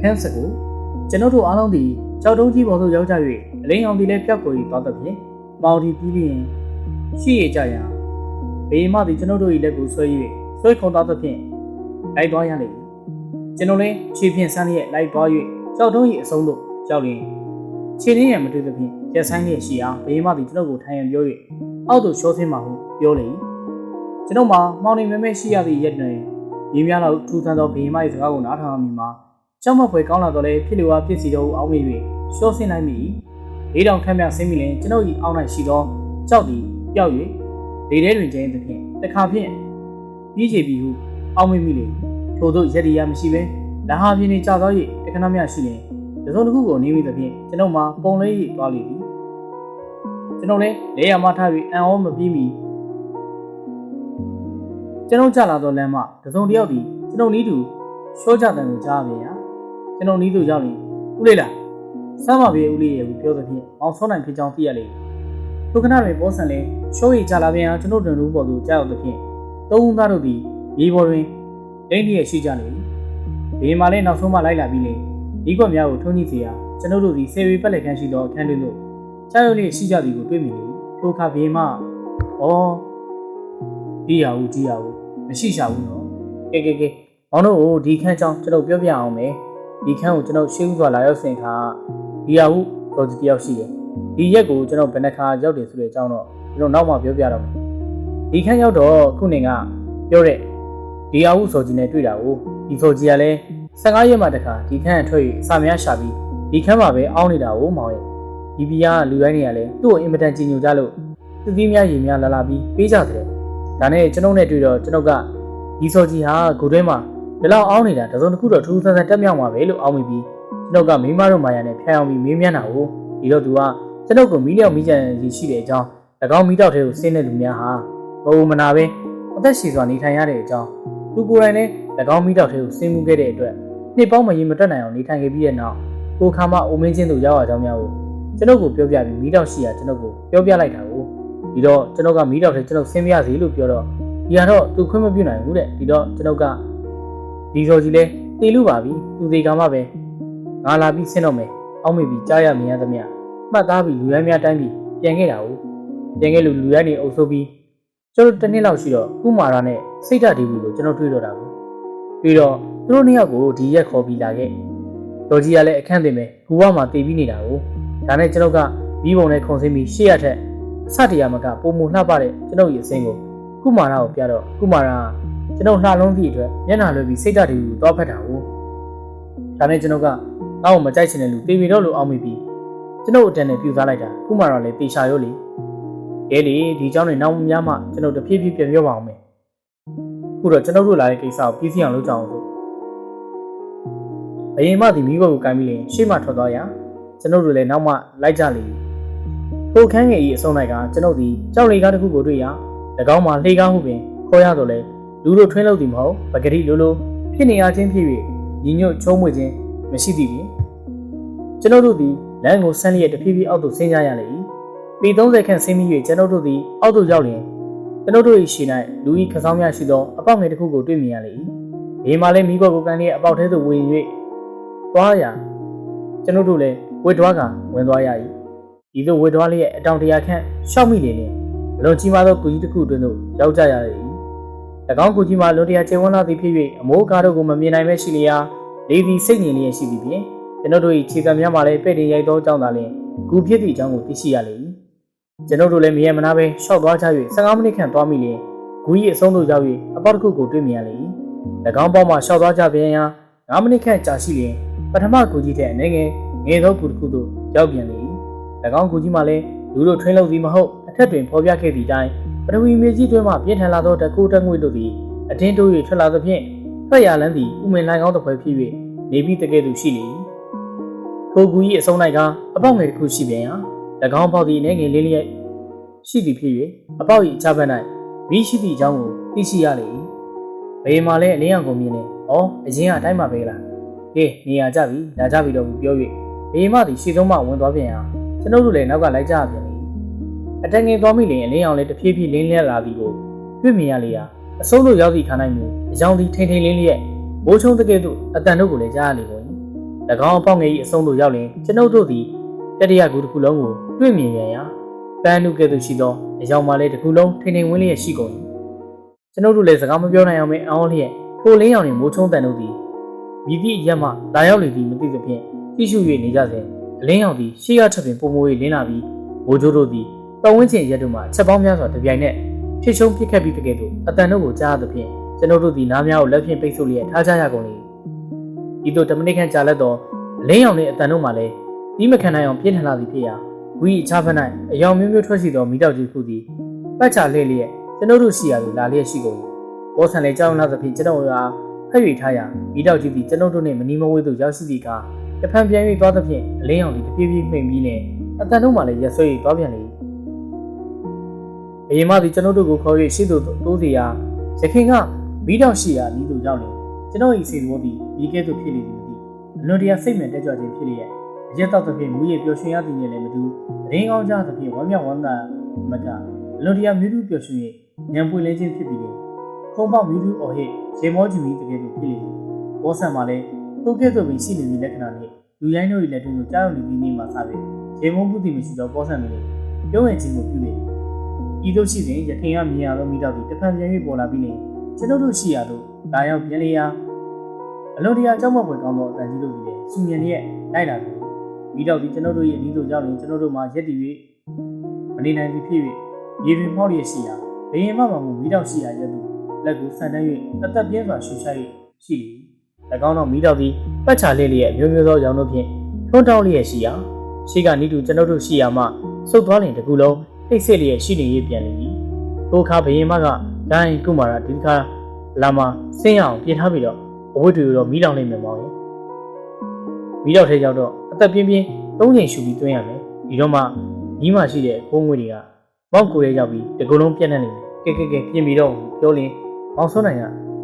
အခန်းစကူကျွန်တော်တို့အားလုံးဒီကြောက်တုံးကြီးပေါ်သို့ရောက်ကြ၍အလိန်အောင်ဒီလည်းဖြောက်ကိုကြီးသွားသဖြင့်မောင်ဒီပြီးလျင်ရှိရကြရန်ဘေးမသည်ကျွန်တော်တို့၏လက်ကိုဆွဲ၍ဆွဲခုံသွားသဖြင့်လိုက်သွားရလိမ့်မည်ကျွန်တော်လည်းခြေဖြင့်ဆန်းလျက်လိုက်သွား၍ကြောက်တုံး၏အဆုံးသို့ရောက်လျင်ခြေရင်းရံမတွေ့သဖြင့်ရက်ဆိုင်လျက်ရှိအောင်ဘေးမသည်ကျွန်တော်ကိုထိုင်ရန်ပြော၍အောက်သို့ရှောဆင်းမှဟုပြောလေ၏ကျွန်တော်မှာမောင်နေမဲမဲရှိရသည့်ရက်တွင်မြေများလောက်ထူထမ်းသောဘေးမ၏စကားကိုနားထောင်မိမှာ ကြောက်မဖွယ်ကောင်းလာတော့လေဖြစ်လျော်ဖြစ်စီတော့အောင်းမိ၍ရှော့ဆင်းလိုက်မိလေးတောင်ခန့်မြဆင်းမိရင်ကျွန်ုပ်၏အောင်း၌ရှိသောကြောက်သည်ပျောက်၍လေထဲတွင်ကျင်းသဖြင့်တခါဖြင့်ပြီးချေပြီဟုအောင်းမိမိလေထို့သောရတ္တိယမရှိဘဲလဟာပြင်းနေကြသော၍တခဏမျှရှိရင်တစုံတစ်ခုကိုနေမိသဖြင့်ကျွန်ုပ်မှာပုံလေး၍သွားလေသည်ကျွန်ုပ်လည်းလေယာမထား၍အံ့ဩမပြီးမီကျွန်ုပ်ကြလာသောလမ်းမှတစုံတစ်ယောက်သည်ကျွန်ုပ်နီးတူရှော့ကြတယ်ကိုကြားပြန်ရာ ကျွန်တော်နီးသူရောက်ရင်ဦးလေးလားစမ်းပါပြီဦးလေးရဲ့ကိုပြောသဖြင့်မောင်စောနိုင်ဖြစ်ကြောင်းသိရလေ။ထိုခဏတွင်ပေါ်ဆန်လဲရှိုးရီကြလာပြန်အောင်ကျွန်တော်တို့တို့ပေါ်သို့ကြောက်သဖြင့်သုံးဦးသားတို့သည်မြေပေါ်တွင်ဒိန်းတည်းရှိကြလေ။ဘေးမှာလည်းနောက်ဆုံးမှလိုက်လာပြီးလေဒီကွက်များကိုထုံးကြည့်စီရာကျွန်တော်တို့သည်ဆေဝေပက်လက်ခန်းရှိသောအခန်းတွင်သို့ကြောက်ရွံ့လေးရှိကြသည်ကိုတွေ့မိလေ။ထိုခါဘေးမှဩဒီရဦးဒီရဦးမရှိရှာဘူးနော်။ကဲကဲကဲမောင်တို့ကိုဒီခန်းကြောင်းကျွန်တော်ပြောပြအောင်မယ်။ ဒီခန်းကိုကျွန်တော်ရှင်းဥစွာလာရောက်စဉ်ခါဒီဟာဟုတော်ကြီးတယောက်ရှိတယ်ဒီရက်ကိုကျွန်တော်ဘယ်နှခါရောက်တယ်ဆိုတဲ့အကြောင်းတော့ကျွန်တော်နောက်မှပြောပြတော့မယ်ဒီခန်းရောက်တော့ခုနေကပြောတဲ့ဒီဟာဟုစောကြီးနဲ့တွေ့တာကိုဒီစောကြီးကလည်း15ရက်မှတခါဒီခန်းအထွက်၍အစာများရှာပြီးဒီခန်းမှာပဲအောင်းနေတာကိုမောင်ရဲ့ဒီပီယာလူရိုင်းတွေကလည်းသူ့ကိုအင်မတန်ကြည်ညိုကြလို့သတိများရေများလာလာပြီးပေးကြတယ်ဒါနဲ့ကျွန်တော်နဲ့တွေ့တော့ကျွန်တော်ကဒီစောကြီးဟာဂုထဲမှာ ဒီလောက်အောင်းနေတာတစုံတစ်ခုတော့ထူးထူးဆန်းဆန်းတက်မြောက်မှာပဲလို့အောင်းမိပြီးကျွန်တော်ကမိမတို့မာယာနဲ့ဖျံအောင်ပြီးမေးမြန်းတာကိုဒီတော့သူကကျွန်တော်ကိုမိလျောက်မိကြံရည်ရှိတဲ့အကြောင်း၎င်းမိတော့တဲ့ကိုဆင်းတဲ့လူများဟာဘဝမနာပဲအသက်ရှည်စွာနေထိုင်ရတဲ့အကြောင်းသူကိုယ်တိုင်လည်း၎င်းမိတော့တဲ့ကိုဆင်းမှုခဲ့တဲ့အတွက်နှစ်ပေါင်းမရင်မတက်နိုင်အောင်နေထိုင်ခဲ့ပြီးတဲ့နောက်ကိုခါမအိုမင်းချင်းတို့ရောက်လာကြောင်းများကိုကျွန်တော်ကိုပြောပြပြီးမိတော့ရှိရာကျွန်တော်ကိုပြောပြလိုက်တာကိုဒီတော့ကျွန်တော်ကမိတော့တဲ့ကျွန်တော်ဆင်းပြရစီလို့ပြောတော့ဒီကတော့သူခွင့်မပြုနိုင်ဘူးတဲ့ဒီတော့ကျွန်တော်က ဒီစောကြီးလဲတေလူပါပြီသူသေးကမှပဲငါလာပြီးဆင်းတော့မယ်အောက်မေပြီးကြားရမြင်ရသမျှမှတ်သားပြီးလူရမ်းများတိုင်းပြီးပြန်ခဲ့တာ哦ပြန်ခဲ့လူလူရမ်းနေအုပ်ဆိုးပြီးကျွန်တော်တစ်နှစ်လောက်ရှိတော့ကုမာရနဲ့စိတ်ဓာတ်ဒီဘူးကိုကျွန်တော်တွေ့တော့တာကိုပြီးတော့သူတို့နှစ်ယောက်ကိုဒီရက်ခေါ်ပြီးလာခဲ့တော်ကြီးကလည်းအခန့်တင်မယ်ဘူဝမှာတည်ပြီးနေတာကိုဒါနဲ့ကျွန်တော်ကမိဘုံနဲ့ခုံစင်းပြီးရှေ့ရထက်စတရမကပုံမလှပတဲ့ကျွန်တော်ရဲ့အစင်းကိုကုမာရကိုပြတော့ကုမာရက ကျွန်တော်လှလုံးသည့်အတွက်မျက်နှာလွှဲပြီးစိတ်ဓာတ်တွေကိုသွားဖက်တာကိုဒါနဲ့ကျွန်တော်ကငါ့ကိုမကြိုက်ချင်တဲ့လူတေပြီတော့လို့အောင်းမိပြီးကျွန်တော်အတန်နဲ့ပြူစားလိုက်တာခုမှတော့လေတေချာရောလေကဲလေဒီเจ้าတွေနောက်များမှကျွန်တော်တဖြည်းဖြည်းပြန်ပြောပါအောင်မယ်ခုတော့ကျွန်တော်တို့လာတဲ့ကိစ္စကိုပြီးစီအောင်လုပ်ကြအောင်ဆိုအရင်မှဒီမိဘကိုကိုင်းပြီးရင်ရှေ့မှထွက်သွားရကျွန်တော်တို့လည်းနောက်မှလိုက်ကြလေကိုခန်းငယ်ကြီးအစုံလိုက်ကကျွန်တော်ဒီကြောက်လေကားတစ်ခုကိုတွေ့ရ၎င်းမှာလှေကားမှုပင်ခေါ်ရတော့လဲ လူတို့ထွင်းလို့သည်မဟုတ်ပဂရိလိုလိုဖြစ်နေရခြင်းဖြစ်၍ညီညွတ်ချုံးမွေခြင်းမရှိသည်ဖြင့်ကျွန်တော်တို့သည်လမ်းကိုဆန်းလျက်တဖြည်းဖြည်းအောက်သို့ဆင်းကြရလေ၏ပေ30ခန့်ဆင်းပြီး၍ကျွန်တော်တို့သည်အောက်သို့ရောက်လျင်ကျွန်တော်တို့၏ရှေ့၌လူ၏ခဆောင်းများရှိသောအပေါက်ငယ်တစ်ခုကိုတွေ့မြင်ရလေ၏ဒီမှာလည်းမိဘကိုကန်လျက်အပေါက်ထဲသို့ဝင်၍သွားရကျွန်တော်တို့လည်းဝေတွားကဝင်သွားရ၏ဒီသို့ဝေတွားလျက်အတောင်တရာခန့်ရှောက်မိလေလျင်အလွန်ကြီးမားသောကူကြီးတစ်ခုတွင်သို့ရောက်ကြရလေ၏၎ င်းကူကြီးမှာလွန်တရာကျေဝန်းလာသည်ဖြစ်၍အမိုးကားတို့ကိုမမြင်နိုင်ပဲရှိလျာလေသည်စိတ်ငြိမ်လျက်ရှိသည်ဖြင့်ကျွန်တော်တို့၏ခြေကံများမှာလည်းပဲ့တင်ရိုက်သောအကြောင်းသာလျှင်ဂူဖြစ်သည့်အကြောင်းကိုသိရှိရလေ၏ကျွန်တော်တို့လည်းမရမနာပဲရှောက်သွားကြ၍15မိနစ်ခန့်သွားမိလျင်ဂူ၏အဆုံးသို့ရောက်၍အပေါက်တစ်ခုကိုတွေ့မြင်ရလေ၏၎င်းပေါက်မှရှောက်သွားကြပြန်ရာ9မိနစ်ခန့်ကြာရှိလျင်ပထမဂူကြီးထက်အနေငယ်ငယ်သောဂူတစ်ခုသို့ရောက်ပြန်လေ၏၎င်းဂူကြီးမှာလည်းလူတို့ထွင်းလို့သည်မဟုတ်အထက်တွင်ဖော်ပြခဲ့သည့်အတိုင်း ပထဝီမြေကြီးတွင်မှပြင်းထန်လာသောတကူတငွေတို့သည်အတင်းတိုး၍ထွက်လာသဖြင့်ထွက်ရလန်းသည်ဥမင်လိုင်ကောင်းတစ်ဖွဲဖြစ်၍နေပြီးတကယ်သူရှိလေ၏ထိုကူ၏အစုံ၌ကအပေါက်ငယ်တစ်ခုရှိပြန်ရာ၎င်းပေါက်သည့်အနေငယ်လေးလျက်ရှိသည်ဖြစ်၍အပေါက်၏အခြားဘက်၌မိရှိသည့်အကြောင်းကိုသိရှိရလေ၏ဘေးမှာလည်းအလင်းရောင်ကိုမြင်နေ။အော်အရင်ကအတိုင်းမှာပဲလား။ကဲနေရာကြပြီလာကြပြီတော့ဘူးပြော၍ဘေးမသည်ရှေ့ဆုံးမှဝင်သွားပြန်ရာကျွန်ုပ်တို့လည်းနောက်ကလိုက်ကြရပြန်လေ။ အတန်ငယ်သွားမိလျင်အလင်းရောင်လည်းတဖြည်းဖြည်းလင်းလျက်လာသည်ကိုတွေ့မြင်ရလေရာအဆုံးလို့ရောက်သည့်ခါ၌မူအယောင်သည်ထိန်ထိန်လင်းလျက်မိုးချုံတကယ်သို့အတန်တို့ကိုလည်းကြားရလေကုန်၏၎င်းအပေါက်ငယ်၏အဆုံးသို့ရောက်လင်ကျွန်ုပ်တို့သည်တတိယကူတစ်ခုလုံးကိုတွေ့မြင်ရန်ရာပန်းနုကဲ့သို့ရှိသောအယောင်မှလည်းတစ်ခုလုံးထိန်ထိန်ဝင်းလျက်ရှိကုန်၏ကျွန်ုပ်တို့လည်းစကားမပြောနိုင်အောင်ပဲအောင်းလျက်ထိုလင်းရောင်နှင့်မိုးချုံတန်တို့သည်မိသည့်အရက်မှလာရောက်လေသည်မသိသဖြင့်ကြည့်ရှု၍နေကြစဉ်အလင်းရောင်သည်ရှေ့ကထပ်ပင်ပုံမိုး၍လင်းလာပြီးမိုးကြိုးတို့သည် ပတ်ဝန်းကျင်ရက်တို့မှချက်ပေါင်းများစွာတပြိုင်နက်ဖြစ်ရှုံးဖြစ်ခဲ့ပြီးတကယ်တော့အတန်တို့ကိုကြားသဖြင့်ကျွန်ုပ်တို့သည်နားများကိုလက်ဖြင့်ပိတ်ဆို့လျက်ထားကြရကုန်လေဤသို့တမနစ်ခန့်ကြာလက်သောအလင်းရောင်နှင့်အတန်တို့မှလည်းဒီမခံနိုင်အောင်ပြင်းထန်လာသည်ဖြစ်ရာဝီအခြားဖက်၌အယောင်မျိုးမျိုးထွက်ရှိသောမိတောက်ကြီးခုသည်ပတ်ချလည့်လျက်ကျွန်ုပ်တို့ရှိရာသို့လာလျက်ရှိကုန်၏ဘောဆန်လည်းကြောက်လာသဖြင့်ကျွန်တော်တို့အားဖက်၍ထားရာမိတောက်ကြီးသည်ကျွန်ုပ်တို့နှင့်မနီးမဝေးသို့ရောက်ရှိသည့်အခါတဖန်ပြန်၍သွားသဖြင့်အလင်းရောင်သည်တပြေးပြေးမှိန်ပြီးလင်အတန်တို့မှလည်းရက်ဆွဲ၍သွားပြန်လေ၏ အရင်မှသည်ကျွန်ုပ်တို့ကိုခေါ်၍ရှေ့သို့တိုးစီရာရခင်ကမိတောက်ရှိရာဤသို့ရောက်လင်ကျွန်တော်၏စိတ်ဝတ်သည်ဒီကဲ့သို့ဖြစ်လေသည်မသိအလွန်တရာစိတ်မှန်တက်ကြွခြင်းဖြစ်လျက်အရက်တော့သဖြင့်မူရပျော်ရွှင်ရသည်နဲ့လည်းမတူရင်းကောင်းကြသဖြင့်ဝမ်းမြောက်ဝမ်းသာမကအလွန်တရာမြူးတူပျော်ရွှင်၍ညံပွေလင်းခြင်းဖြစ်ပြီးလေခုံပေါက်မြူးတူအော်ဟစ်ရေမောကျူကြီးတကယ်လို့ဖြစ်လေဘောဆန်မှာလည်းသူကဲ့သို့ပင်ရှိနေသည့်လက္ခဏာနှင့်လူရိုင်းတို့၏လက်တွင်ကိုကြားရုံနေသည့်နေ့မှစပြီးရေမုံပုတိမရှိသောဘောဆန်မင်းပြောဝင်ခြင်းကိုပြုလေ ဤသို့ရှိစဉ်ရခင်ကမြင်ရသောမိတော့သည်တဖန်ပြန်၍ပေါ်လာပြီးလင်ကျွန်ုပ်တို့ရှိရာသို့လာရောက်ပြန်လေရာအလွန်တရာကြောက်မက်ဖွယ်ကောင်းသောအတန်ကြီးတို့သည်လည်းစူညံလျက်လိုက်လာသည်မိတော့ဒီကျွန်တော်တို့ရဲ့အနည်းဆုံးကြောင့်လည်းကျွန်တော်တို့မှာရက်တည်၍မနေနိုင်သည်ဖြစ်၍ရေတွင်မောက်လျက်ရှိရာဘယင်မမမမိတော့ရှိရာရက်သို့လက်ကိုဆန်တန်း၍အသက်ပြင်းစွာရှူရှာ၍ရှိလေ၎င်းတော့မိတော့သည်ပတ်ချလေးလျက်မျိုးမျိုးသောရောင်တို့ဖြင့်ထွန်းတောင်းလျက်ရှိရာရှိကနီးတူကျွန်တော်တို့ရှိရာမှစုပ်သွားလင်တကူလုံး အိတ်စစ်လျက်ရှိနေ၍ပြန်လေ၏ထိုအခါဘယင်မကဒိုင်းကုမာရာဒီတစ်ခါလာမဆင်းရအောင်ပြင်ထားပြီးတော့အဝတ်တွေတော့မိတောင်နေမယ်မောင်ရင်မိတော့ထဲရောက်တော့အသက်ပြင်းပြင်းသုံးချိန်ရှူပြီးတွင်းရမယ်ဒီတော့မှညီးမရှိတဲ့ခိုးငွေတွေကမောက်ကိုရဲရောက်ပြီးတကူလုံးပြက်နေနေတယ်ကဲကဲကဲပြင်ပြီးတော့ပြောလင်းမောင်ဆွမ်းနိုင်က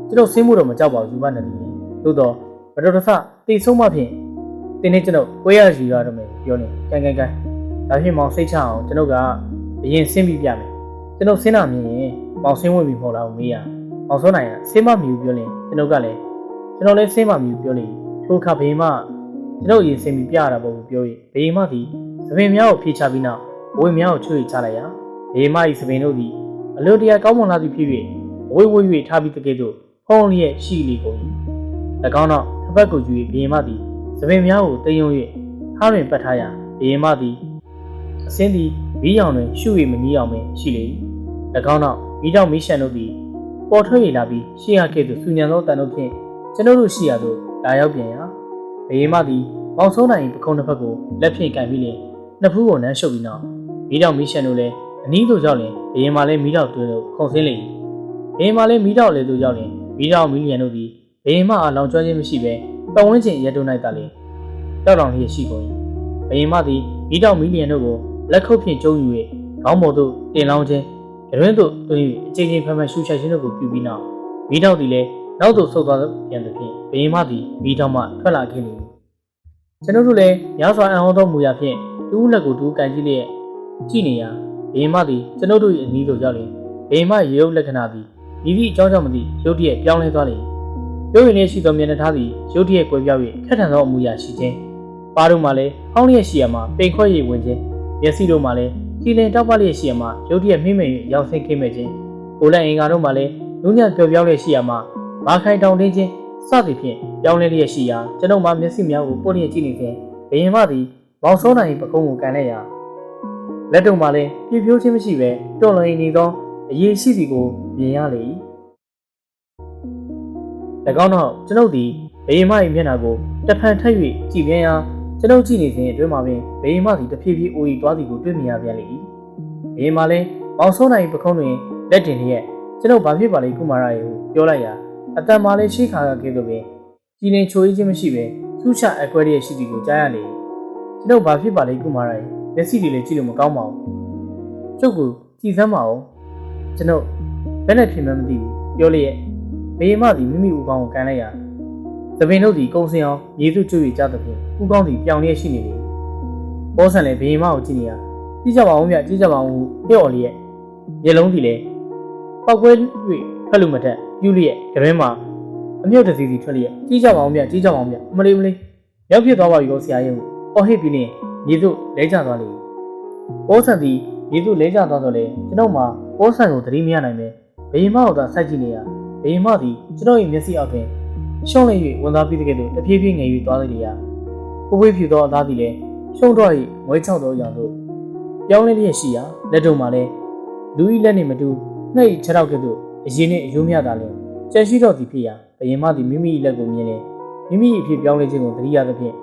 ကျွန်တော်ဆင်းမှုတော့မကြောက်ပါဘူးယူပါနဲ့တည်းသို့တော့ဘတော်တဆတိတ်ဆုံးမှဖြင့်တင်းနေကျွန်တော်ကိုရယူရတော့မယ်ပြောနေကန်ကန်ကန်ဒါဖြင့်မောင်စိတ်ချအောင်ကျွန်တော်က အရင်ဆင်းပြီးပြမယ်ကျွန်တော်ဆင်းတာမြင်ရင်မောင်ဆင်းဝင်ပြီမဟုတ်လားမေးရမောင်ဆွမ်းနိုင်ကဆင်းမမြူပြောလင်းကျွန်တော်ကလည်းကျွန်တော်လည်းဆင်းမမြူပြောလေထိုခါဘေးမှကျွန်တော်ရင်ဆင်းပြီးပြရတာပေါ့ပြောရင်ဘေးမှသည်သပင်များကိုဖြေချပြီးနောက်ဝေများကိုချွေချလိုက်ရဘေးမှဤသပင်တို့သည်အလွန်တရာကောင်းမွန်လာသည်ဖြစ်၍ဝေဝေ၍ထားပြီးတကယ်တော့ဖုံးလျက်ရှိလေကုန်၏၎င်းတော့တစ်ဖက်ကိုယူ၍ဘေးမှသည်သပင်များကိုတိမ်ယုံ၍ခါတွင်ပတ်ထားရာဘေးမှသည်အစင်းသည် မီးရောင်တွင်ရှု၍မနီးအောင်ပင်ရှိလေ၏၎င်းတော့မိတော့မိရှန်တို့သည်ပေါ်ထွက်ရလာပြီးရှေ့ရခဲ့သို့စူညံသောတန်တို့ဖြင့်ကျွန်တို့ရှိရာသို့လာရောက်ပြန်ရာဘေးမှသည်မောင်ဆုံးနိုင်ပခုံးတစ်ဖက်ကိုလက်ဖြင့်ကင်ပြီးလင်နှစ်ဖူးကိုနမ်းရှုပ်ပြီးနောက်မိတော့မိရှန်တို့လည်းအနီးသို့ရောက်လင်ဘေးမှလည်းမိတော့တွင်သို့ခုန်ဆင်းလေ၏ဘေးမှလည်းမိတော့လေသို့ရောက်လင်မိတော့မိလျံတို့သည်ဘေးမှအလောင်ကျွမ်းခြင်းမရှိဘဲပတ်ဝန်းကျင်ရဲတုံ၌ကလည်းတောက်တောင်လျက်ရှိကုန်၏ဘေးမှသည်မိတော့မိလျံတို့ကို လက်ခုပ်ဖြင့်ကျုံယူ၍ခေါင်းပေါ်သို့တင်လောင်းခြင်းရွင်းသို့တွင်၍အချိန်ချင်းဖမ်းဖမ်းရှူချခြင်းတို့ကိုပြုပြီးနောက်မိတော့သည်လည်းနောက်သို့ဆုတ်သွားပြန်သည်ဖြင့်ဘေးမှသည်မိတော့မှထွက်လာခဲ့လေ၏ကျွန်တော်တို့လည်းရောစွာအံ့ဩသောမူရာဖြင့်တူးလက်ကိုတူးကန်ကြည့်လျက်ကြည့်နေရာဘေးမှသည်ကျွန်တော်တို့၏အနည်းသို့ရောက်လေဘေးမှရေရုပ်လက္ခဏာသည်ဤသည့်အကြောင်းကြောင့်မသိရုတ်တရက်ပြောင်းလဲသွားလေရုပ်ရည်နဲ့ရှိသောမျက်နှာသားသည်ရုတ်တရက်ကွယ်ပြောက်၍ခက်ထန်သောအမူအရာရှိခြင်းပါးတို့မှလည်းဟောင်းလျက်ရှိရမှာပိန်ခွက်ရည်ဝင်ခြင်း မျက်စိတို့မှလည်းကြည်လင်တောက်ပလျက်ရှိရမှာရုတ်တရက်မိမ့်မိန်၍ရောက်ဆင်းခိမဲ့ခြင်းကိုယ်လက်အင်္ကာတို့မှလည်းနုညံ့ပျော်ပြောင်းလျက်ရှိရမှာမာခိုင်တောင်တင်းခြင်းစသည်ဖြင့်ပြောင်းလဲလျက်ရှိရာကျွန်ုပ်မှမျက်စိများကိုပုတ်လျက်ကြည့်နေစဉ်ဘယင်မသည်မောင်စိုးနိုင်ပကုံးကိုကန်လိုက်ရာလက်တုံမှလည်းပြပြိုးခြင်းမရှိဘဲတွန့်လွန်နေသောအရေးရှိသည်ကိုမြင်ရလေ၏၎င်းတော့ကျွန်ုပ်သည်ဘယင်မ၏မျက်နှာကိုတဖန်ထပ်၍ကြည့်ပြန်ရာ ကျွန်ုပ်ကြည့်နေစဉ်အတွင်းမှာပင်ဘယင်မသည်တဖြည်းဖြည်းအို၏သွားသည်ကိုတွေ့မြင်ရပြန်လေ၏ဘယင်မလည်းမောင်စိုးနိုင်ပကုံးတွင်လက်တင်လျက်ကျွန်ုပ်ဘာဖြစ်ပါလဲကုမာရရေကိုပြောလိုက်ရာအတန်မာလေးရှိခါကကဲလို့ပင်ကြည်လင်ချိုးခြင်းမရှိပဲစူးချအကွဲရဲ့ရှိသည်ကိုကြားရလေကျွန်ုပ်ဘာဖြစ်ပါလဲကုမာရရေမျက်စိတွေလည်းကြည့်လို့မကောင်းပါဘူးကျုပ်ကကြည်စမ်းပါဦးကျွန်ုပ်ဘယ်နဲ့ဖြစ်မှန်းမသိဘူးပြောလျက်ဘေးမသည်မိမိဦးကောင်းကိုကန်လိုက်ရာ သပင်တို့သည်ကုံစင်အောင်မြေသူကျွေကြသဖြင့်ဦးကောင်းသည်ပြောင်လျက်ရှိနေလေဘောဆန်လည်းဘေးမကိုကြည့်နေရကြည့်ကြပါဦးမြကြည့်ကြပါဦးဟုပြော့လျက်မျက်လုံးသည်လည်းပောက်ကွဲ၍ထွက်လို့မတတ်ပြူလျက်ကြရင်းမှာအမြုပ်တစီစီထွက်လျက်ကြီးကြပါအောင်မြကြီးကြပါအောင်မြမလေးမလေးရောက်ဖြစ်သွားပါပြီကောဆရာရဲ့အော်ဟစ်ပြီးရင်မြေသူလဲကျသွားလေပိုးဆန်သည်မြေသူလဲကျသွားတော့လေကျွန်တော်မှပိုးဆန်ကိုသတိမရနိုင်ပဲဘယင်မကိုသာစိုက်ကြည့်နေရဘယင်မသည်ကျွန်တော်ရဲ့မျက်စိအောက်တွင် ရှုံးနေ၍ဝန်သားပြီးတဲ့ကဲ့သို့တဖြည်းဖြည်းငယ်၍သွားလေရာကိုဝေးဖြူသောအသားသည်လည်းရှုံးတော့၏ငွေချောက်သောအရာတို့ပြောင်းလဲလျက်ရှိရာလက်တို့မှလည်းလူဤလက်နှင့်မတူနှိပ်ခြေထောက်ကဲ့သို့အရင်နှင့်အယိုးမြတာလည်းကျန်ရှိတော့သည်ဖြစ်ရာဘယင်မသည်မိမိ၏လက်ကိုမြင်လေမိမိအဖြစ်ပြောင်းလဲခြင်းကိုသတိရသဖြင့်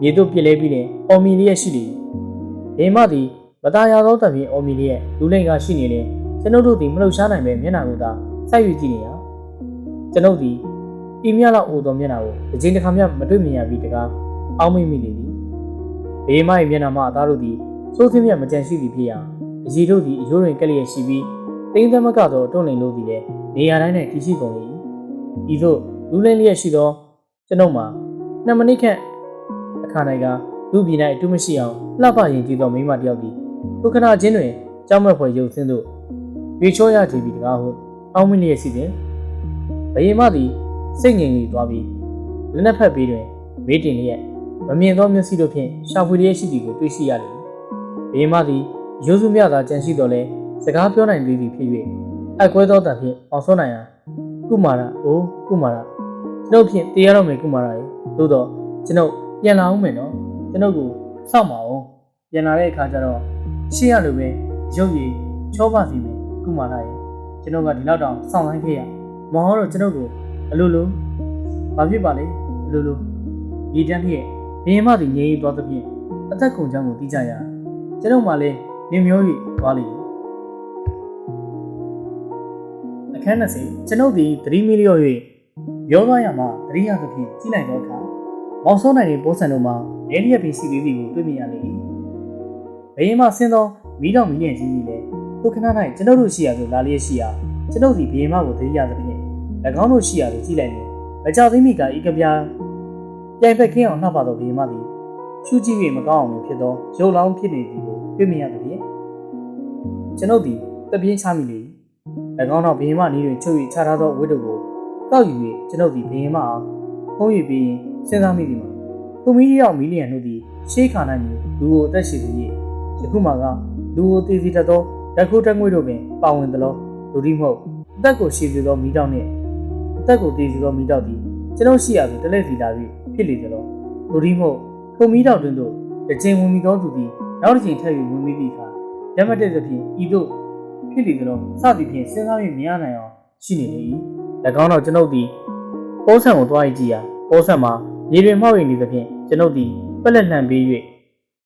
မြေတို့ပြစ်လဲပြီးလင်အော်မီလျက်ရှိလေဘယင်မသည်မตาရသောတဖြင့်အော်မီလျက်လူလိန်ကရှိနေလေကျွန်ုပ်တို့သည်မလှုပ်ရှားနိုင်ပဲမျက်နှာကိုသာစိုက်ယူကြည့်နေရကျွန်ုပ်သည် ဤမြလောက်အိုတော်မျက်နှာကိုတစ်ချိန်တစ်ခါမျှမတွေ့မြင်ရပြီးတကားအောင်းမိမိလေသည်ဘယင်မ၏မျက်နှာမှအသားတို့သည်စိုးစင်းမြတ်မကြံရှိသည်ဖြစ်ရာအကြီးတို့သည်အယိုးတွင်ကက်လျက်ရှိပြီးတင်းသမကသောတွန့်လင်တို့သည်လည်းနေရာတိုင်း၌တည်ရှိကုန်၏ဤသို့လူလင်းလျက်ရှိသောကျွန်ုပ်မှာနှစ်မိနစ်ခန့်အခါ၌ကလူပြည်၌အတူမရှိအောင်လှပရင်ကြည့်သောမိန်းမတစ်ယောက်သည်ဒုက္ခနာချင်းတွင်ကြောက်မက်ဖွယ်ရုပ်ဆင်းသို့ပြေချောရကြပြီးတကားဟုအောင်းမင်းလျက်ရှိစဉ်ဘယင်မသည် စိတ်ငြိမ်၍သွားပြီးလက်နက်ဖက်ပြီးတွင်မေးတင်လျက်မမြင်သောမျက်စိတို့ဖြင့်ရှာဖွေလျက်ရှိသည်ကိုတွေ့ရှိရလေဘယင်မသည်ရိုးစုမြသာကြံရှိတော်လဲစကားပြောနိုင်သေးသည်ဖြစ်၍အကွဲသောတန်ဖြင့်အောင်ဆုံးနိုင်ရာကုမာရအိုးကုမာရကျွန်ုပ်ဖြင့်တရားတော်မယ်ကုမာရရဲ့သို့တော့ကျွန်ုပ်ပြန်လာအောင်မယ်နော်ကျွန်ုပ်ကိုစောင့်ပါအောင်ပြန်လာတဲ့အခါကျတော့ရှေ့ရလိုပဲရုပ်ရည်ချောပါစီမယ်ကုမာရရဲ့ကျွန်ုပ်ကဒီလောက်တောင်စောင့်လိုက်ခဲ့ရမဟုတ်တော့ကျွန်ုပ်ကို အလိုလိုဘာဖြစ်ပါလဲအလိုလိုဒီတန်းဖြင့်ဘင်းမသည်ငြိမ်းသွားသဖြင့်အသက်ကုန်ချောင်းကိုတီးကြရကျွန်ုပ်မှလည်းနေမျိုး၍သွားလိမ့်အခန်း20ကျွန်ုပ်သည်3မီလီယံ၍ပြောသွားရမှတရိယာသဖြင့်ကြီးလိုက်သောအခါမောင်စောနိုင်တဲ့ပိုးဆန်တို့မှာနေလျက်ပင်စီသေးသည်ကိုတွေ့မြင်ရလေ၏ဘယင်းမှဆင်းသောမိတော်မီလျံကြီးကြီးလည်းခုခဏ၌ကျွန်ုပ်တို့ရှိရာသို့လာလျက်ရှိရာကျွန်ုပ်သည်ဘယင်းမကိုတရိယာသဖြင့်၎ င်းတို့ရှိရာသို့ကြီးလိုက်လျင်မကြောက်သိမိကဤကပြားပြိုင်ဖက်ခင်းအောင်နှောက်ပါသောဘယင်းမသည်ရှုကြည့်၍မကောင်းအောင်ဖြစ်သောရုပ်လောင်းဖြစ်နေသည်ကိုတွေ့မြင်ရသဖြင့်ကျွန်ုပ်သည်တပြင်းချမိလေ၏၎င်းတို့ဘယင်းမနီးတွင်ချုပ်၍ချထားသောဝိတ္တုကိုကောက်ယူ၍ကျွန်ုပ်သည်ဘယင်းမအောင်ဖုံး၍ပြီးစဉ်းစားမိသည်မှာသူမီးရောက်မီလီယံတို့သည်ရှေးခါနိုင်မူလူကိုအသက်ရှင်သည်ယခုမှကလူကိုတည်စီတတ်သောဓာတ်ခိုးတက်ငွေတို့ပင်ပါဝင်သလိုလူဒီမဟုတ်အသက်ကိုရှည်စေသောမိတောက်နှင့် အသက်ကိုတည်စီသောမိတောက်သည်ကျွန်ုပ်ရှိရာသို့တလက်စီလာ၍ဖြစ်လေသလိုလူဒီမဟုတ်ထိုမိတောက်တွင်သို့တစ်ချိန်ဝင်မိသောသူသည်နောက်တစ်ချိန်ထပ်၍ဝင်မိသည့်အခါဓမ္မတက်သဖြင့်ဤသို့ဖြစ်လေသလိုစသည်ဖြင့်စဉ်းစား၍မရနိုင်အောင်ရှိနေလေ၏၎င်းတော့ကျွန်ုပ်သည်ပိုးဆံကိုတွားကြည့်ရာပိုးဆံမှာမြေတွင်မှောက်ရည်နေသဖြင့်ကျွန်ုပ်သည်ပက်လက်လှန်ပေး၍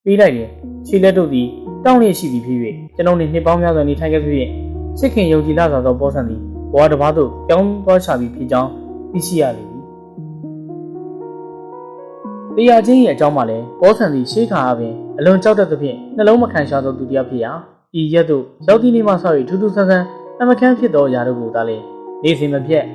ပေးလိုက်ရင်ခြေလက်တို့သည်တောင်းလျက်ရှိသည်ဖြစ်၍ကျွန်ုပ်နှင့်နှစ်ပေါင်းများစွာနေထိုင်ခဲ့သဖြင့်ချစ်ခင်ယုံကြည်လာသောပိုးဆံသည် ဘဝတစ်ပါးသို့ပြောင်းသွားချသည်ဖြစ်ကြောင်းသိရှိရလေသည်တရားချင်းရဲ့အကြောင်းမှာလည်းပိုးဆံသည်ရှေးခါအပင်အလွန်ကြောက်တတ်သဖြင့်နှလုံးမခံရှားသောသူတစ်ယောက်ဖြစ်ရာဤရက်သို့ရောက်သည့်နေ့မှဆောက်၍ထူးထူးဆန်းဆန်းအမခန့်ဖြစ်သောຢာတို့ကိုသာလေနေစဉ်မပြတ်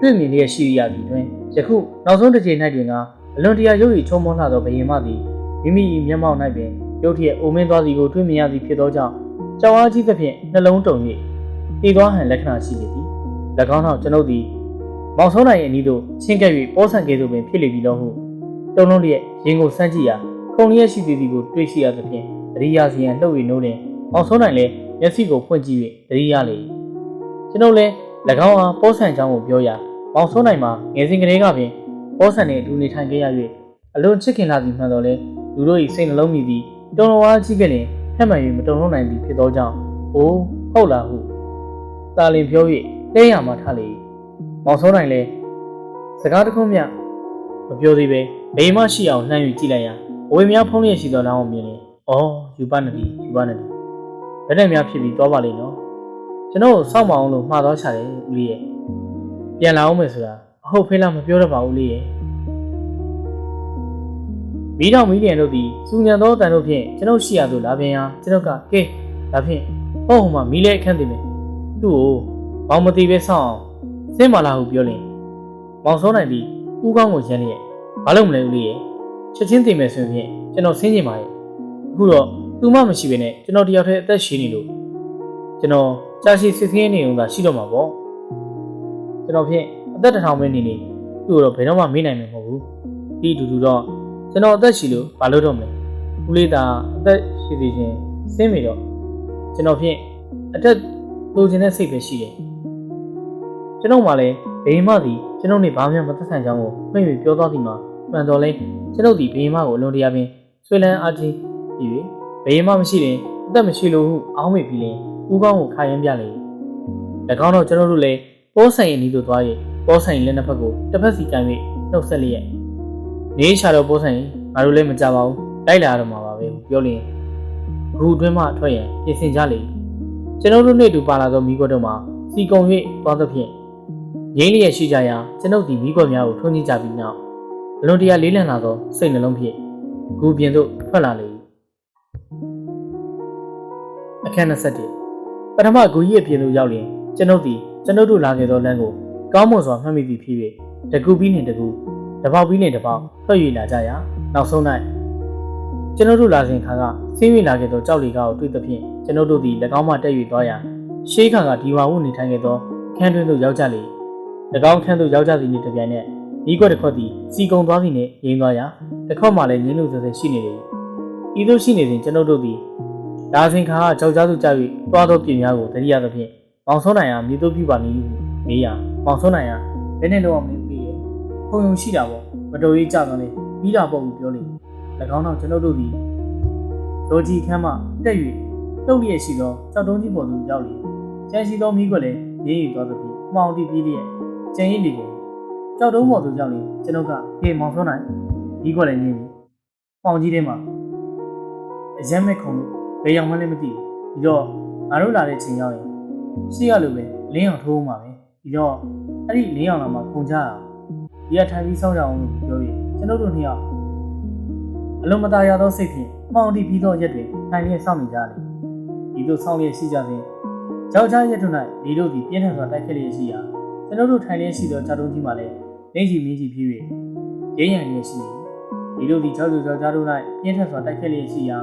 တွေ့မြင်လျက်ရှိရသည်တွင်ယခုနောက်ဆုံးတစ်ချိန်၌တွင်ကအလွန်တရာရုပ်ရည်ချုံမောလှသောဘယင်မသည်မိမိ၏မျက်မှောက်၌ပင်ရုတ်တရက်အိုမင်းသွားသည်ကိုတွေ့မြင်ရသည်ဖြစ်သောကြောင့်ကြောင်အားကြီးသဖြင့်နှလုံးတုန်၍ တည်သွားဟန်လက္ခဏာရှိလေသည်၎င်းနောက်ကျွန်ုပ်သည်မောင်ဆုံးနိုင်ရဲ့အနီးသို့ချင်းကပ်၍ပေါ်ဆန်ကဲသို့ပင်ဖြစ်လေပြီလို့ဟုတုံလုံးလျက်ရင်ကိုစမ်းကြည့်ရာခုံလျက်ရှိသည်ကိုတွေ့ရှိရသဖြင့်တရိယာစီယံလှုပ်၍နိုးလင်မောင်ဆုံးနိုင်လည်းမျက်စိကိုဖွင့်ကြည့်၍တရိယာလေကျွန်ုပ်လည်း၎င်းအားပေါ်ဆန်ချောင်းကိုပြောရာမောင်ဆုံးနိုင်မှာငယ်စဉ်ကလေးကပင်ပေါ်ဆန်နှင့်အတူနေထိုင်ခဲ့ရ၍အလွန်ချစ်ခင်လာသည်မှန်တော်လဲလူတို့၏စိတ်နှလုံးမြည်သည်တုံတော်ဝါကြီးကလည်းထက်မှန်၍မတုံလုံးနိုင်သည်ဖြစ်သောကြောင့်အိုးဟုတ်လားဟု တာလင်ပြော၍လဲရမှထားလေမောင်ဆုံးနိုင်လဲစကားတစ်ခုမျှမပြောသေးပဲမိမရှိအောင်လှမ်းယူကြည့်လိုက်ရာအဝေများဖုံးလျက်ရှိသောနောင်ကိုမြင်လေအော်ယူပနတီယူပနတီလက်နဲ့များဖြစ်ပြီးသွားပါလိမ့်နော်ကျွန်တော်စောင့်မအောင်လို့မှားသွားချတယ်ဦးလေးရဲ့ပြန်လာအောင်မယ်ဆိုတာအဟုတ်ဖေးလားမပြောတော့ပါဘူးလေးရဲ့မိတော်မီလီယံတို့သည်စူညံသောတန်တို့ဖြင့်ကျွန်ုပ်ရှိရသို့လာပြန်ရာကျွန်ုပ်ကကဲဒါဖြင့်ဟောဟိုမှာမီလဲအခန့်သိမယ် သူ့ကိုဘောင်မတိပဲစောင့်အောင်စင်းမလာဟုပြောလင်မောင်စောနိုင်ပြီးဦးကောင်းကိုရမ်းလျက်ဘာလို့မလဲဦးလေးရဲ့ချက်ချင်းသိမယ်ဆိုရင်ကျွန်တော်ဆင်းကျင်ပါရဲ့အခုတော့သူမှမရှိဘဲနဲ့ကျွန်တော်တယောက်တည်းအသက်ရှင်နေလို့ကျွန်တော်ကြာရှည်စစ်စင်းနေုံသာရှိတော့မှာပေါ့ကျွန်တော်ဖြင့်အသက်တစ်ထောင်ပဲနေနေသူ့ကိုတော့ဘယ်တော့မှမေးနိုင်မှာမဟုတ်ဘူးဒီအတူတူတော့ကျွန်တော်အသက်ရှိလို့မလုပ်တော့မလဲဦးလေးသာအသက်ရှိသေးခြင်းစင်းမိတော့ကျွန်တော်ဖြင့်အသက် လိုချင်တဲ့စိတ်ပဲရှိတယ်ကျွန်တော်မှလည်းဘေးမသည်ကျွန်တော်နဲ့ဘာမှမသက်ဆိုင်ကြောင်းကိုမှိတ်ပြီးပြောသွားသည်မှာမှန်တော်လဲကျွန်တော်ဒီဘေးမကိုအလွန်တရာပင်ဆွေလန်းအားကြီးပြီးပြီဘေးမမရှိရင်အသက်မရှိလို့ဟုအောင်းမိပြီးလင်ဦးကောင်းကိုခါရင်ပြလေ၎င်းတော့ကျွန်တော်တို့လည်းပိုးဆိုင်အနီးသို့သွား၍ပိုးဆိုင်လက်နှစ်ဖက်ကိုတစ်ဖက်စီကန်၍နှုတ်ဆက်လျက်နေရှာတော့ပိုးဆိုင်ငါတို့လည်းမကြပါဘူးလိုက်လာရတော့မှာပါပဲဟုပြောလျင်အခုအတွင်းမှထွက်ရန်ပြင်ဆင်ကြလေ ကျွန်တော်တို့နဲ့အတူပါလာသောမိကွက်တို့မှာစီကုံ၍သွားသဖြင့်ငိမ့်လျက်ရှိကြရာကျွန်ုပ်ဒီမိကွက်များကိုထွန်းကြည့်ကြပြီးနောက်အလွန်တရာလေးလံလာသောစိတ်နှလုံးဖြင့်ဂူပြင်သို့ထွက်လာလေအခန်း27ပထမဂူကြီးအပြင်သို့ရောက်လျင်ကျွန်ုပ်သည်ကျွန်ုပ်တို့လာခဲ့သောလမ်းကိုကောင်းမွန်စွာမှတ်မိသည်ဖြစ်၍တကူပြီးနှင့်တကူတပေါက်ပြီးနှင့်တပေါက်ထွက်၍လာကြရာနောက်ဆုံး၌ကျွန်ုပ်တို့လာစဉ်ခါကဆင်း၍လာခဲ့သောကြောက်လီကားကိုတွေ့သဖြင့် ကျွန်ုပ်တို့သည်၎င်းမှတက်၍သွားရာရှေးခါကဒီဝါဝုနေထိုင်ခဲ့သောအခန်းတွင်သို့ရောက်ကြလေ၎င်းအခန်းသို့ရောက်ကြသည်နှင့်တပြိုင်နက်ဒီကွက်တစ်ခွက်သည်စီကုံသွားသည်နှင့်ရင်းသွားရာတစ်ခွက်မှလည်းငင်းလို့ဆဲဆဲရှိနေလေဤသို့ရှိနေစဉ်ကျွန်ုပ်တို့သည်ဒါစဉ်ခါကကြောက်ကြားသူကြ၍တွားသောပြင်များကိုတတိယသဖြင့်မောင်ဆုံးနိုင်ရာမြေတို့ပြပါနည်းဟုမေးရာမောင်ဆုံးနိုင်ရာဘယ်နဲ့တော့မလို့ပြီးရဲ့ဖုံယုံရှိတာပေါ့မတော်ရေးကြတော့လေပြီးတာပေါ့ဟုပြောလေ၎င်းတော့ကျွန်ုပ်တို့သည်ဒေါ်ကြီးခမ်းမှတက်၍ တုတ်လျက်ရှိသောကြောက်တုံးကြီးပေါ်သို့ရောက်လေကျန်ရှိသောမိခွက်လည်းရင်းရည်သွားသဖြင့်မှောင်တိပြီးလျက်ကျန်ရည်လီကိုကြောက်တုံးပေါ်သို့ရောက်လေကျွန်ုပ်ကဟေးမောင်ဆုံးနိုင်မိခွက်လည်းရင်းပြီမှောင်ကြီးထဲမှာအရမ်းမဲ့ခုံလို့ဘယ်ရောက်မှလည်းမသိဘူးဒီတော့ငါတို့လာတဲ့ချိန်ရောက်ရင်ရှိရလို့ပဲလင်းအောင်ထိုးမှာပဲဒီတော့အဲ့ဒီလင်းအောင်လာမှခုံကြတာဒီကထိုင်ပြီးစောင့်ကြအောင်လို့ပြောပြီးကျွန်တော်တို့နှစ်ယောက်အလုံးမသားရသောစိတ်ဖြင့်မှောင်တိပြီးသောရက်တွေထိုင်လျက်စောင့်နေကြတယ် ဒီလိုစောင့်လျက်ရှိကြစဉ်ကြောက်ကြရက်တို့၌ဒီတို့သည်ပြင်းထန်စွာတိုက်ခတ်လျက်ရှိရာကျွန်တော်တို့ထိုင်လျက်ရှိသောခြေတုံးကြီးမှလည်းလက်ကြီးမင်းကြီးဖြစ်၍ရင်းရံလျက်ရှိနေဒီတို့သည်ကြောက်ကြကြောက်ကြတို့၌ပြင်းထန်စွာတိုက်ခတ်လျက်ရှိရာ